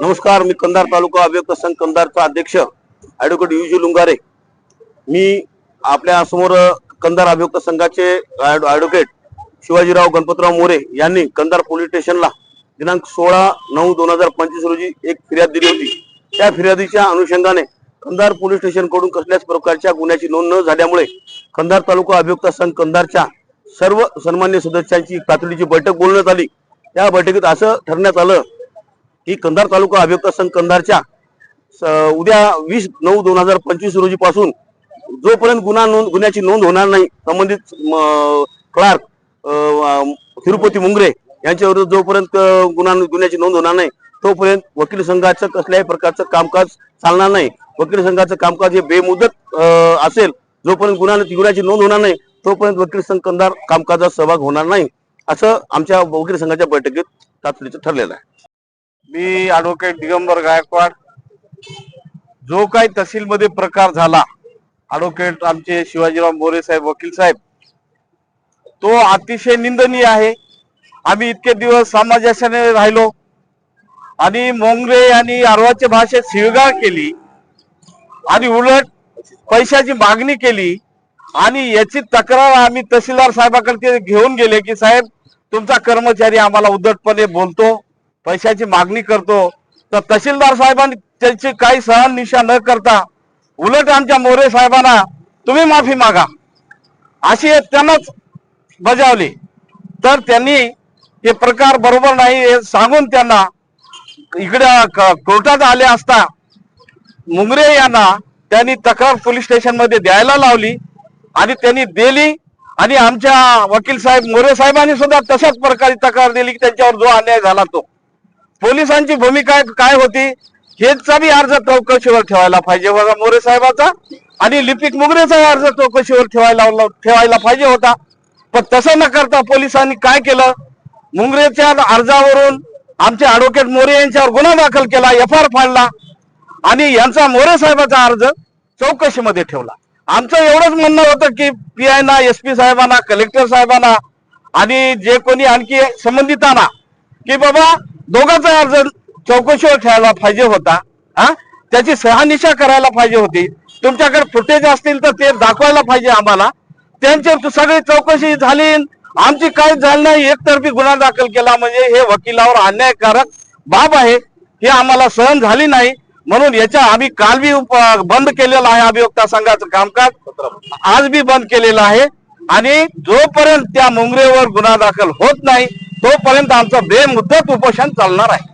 नमस्कार मी कंधार तालुका अभियुक्त संघ कंधारचा अध्यक्ष ऍडव्होकेट युजी लुंगारे. मी आपल्यासमोर कंधार अभियुक्त संघाचे ऍडव्होकेट शिवाजीराव गणपतराव मोरे यांनी कंधार पोलीस स्टेशनला दिनांक सोळा नऊ दोन हजार पंचवीस रोजी एक फिर्याद दिली होती. त्या फिर्यादीच्या अनुषंगाने कंधार पोलीस स्टेशनकडून कसल्याच प्रकारच्या गुन्ह्याची नोंद न झाल्यामुळे कंधार तालुका अभियुक्त संघ कंधारच्या सर्व सन्मान्य सदस्यांची तातडीची बैठक बोलण्यात आली. त्या बैठकीत असं ठरण्यात आलं की कंधार तालुका अभियुक्त संघ कंधारच्या उद्या वीस नऊ दोन हजार पंचवीस रोजी पासून जोपर्यंत गुन्हा नोंद गुन्ह्याची नोंद होणार नाही संबंधित क्लार्क तिरुपती मुंगरे यांच्या विरुद्ध जोपर्यंत गुन्हा गुन्ह्याची नोंद होणार नाही तोपर्यंत वकील संघाचं कसल्याही प्रकारचं कामकाज चालणार नाही. वकील संघाचं कामकाज हे बेमुदत असेल जोपर्यंत गुन्हा गुन्ह्याची नोंद होणार नाही तोपर्यंत वकील संघ कंधार कामकाजात सहभाग होणार नाही. असं आमच्या वकील संघाच्या बैठकीत तातडीचं ठरलेलं आहे. मी ऍडव्होकेट दिगंबर गायकवाड. जो काही तहसीलमध्ये प्रकार झाला ऍडव्होकेट आमचे शिवाजीराव मोरे साहेब वकील साहेब तो अतिशय निंदनीय आहे. आम्ही इतके दिवस समाजाशाने राहिलो आणि मोंगरे आणि आरवाच्या भाषेत शिवगाळ केली आणि उलट पैशाची मागणी केली आणि याची तक्रार आम्ही तहसीलदार साहेबाकडे घेऊन गेले की साहेब तुमचा कर्मचारी आम्हाला उद्धटपणे बोलतो पैशाची मागणी करतो. तर तहसीलदार साहेबांनी त्याची काही सहनिशा न करता उलट आमच्या मोरे साहेबांना तुम्ही माफी मागा. अशी त्यांनाच बजावली. तर त्यांनी हे प्रकार बरोबर नाही हे सांगून त्यांना इकडे क- कोर्टात आले असता मुंगरे यांना त्यांनी तक्रार पोलीस स्टेशनमध्ये द्यायला लावली आणि त्यांनी दिली. आणि आमच्या वकील साहेब मोरे साहेबांनी सुद्धा तशाच प्रकारे तक्रार दिली की त्यांच्यावर जो अन्याय झाला तो. पोलिसांची भूमिका काय होती हेचा बी अर्ज चौकशीवर ठेवायला पाहिजे होता मोरे साहेबाचा आणि लिपिक मुगरेचा अर्ज चौकशीवर ठेवायला ठेवायला पाहिजे होता. पण तसं न करता पोलिसांनी काय केलं? मुंगरेच्या अर्जावरून आमचे ऍडव्होकेट मोरे यांच्यावर गुन्हा दाखल केला एफ आर फाडला आणि यांचा मोरे साहेबाचा अर्ज चौकशीमध्ये ठेवला. आमचं एवढंच म्हणणं होतं की पी आय ना एस पी साहेबांना कलेक्टर साहेबांना आणि जे कोणी आणखी संबंधितांना की बाबा दोघांचा अर्ज चौकशीवर ठेवायला पाहिजे होता हा? त्याची सहानिशा करायला पाहिजे होती. तुमच्याकडे फुटेज असतील तर ते दाखवायला पाहिजे आम्हाला. त्यांची सगळी चौकशी झाली. आमची काय झाली नाही. एकतर्फी गुन्हा दाखल केला. म्हणजे हे वकिलावर अन्यायकारक बाब आहे. हे आम्हाला सहन झाली नाही. म्हणून याच्या आम्ही काल बी बंद केलेलं आहे अभियोक्ता संघाचं कामकाज. आज बी बंद केलेलं आहे. आणि जोपर्यंत त्या मुंगरेवर गुन्हा दाखल होत नाही तोपर्यंत आमचं बेमुदत उपोषण चालणार आहे.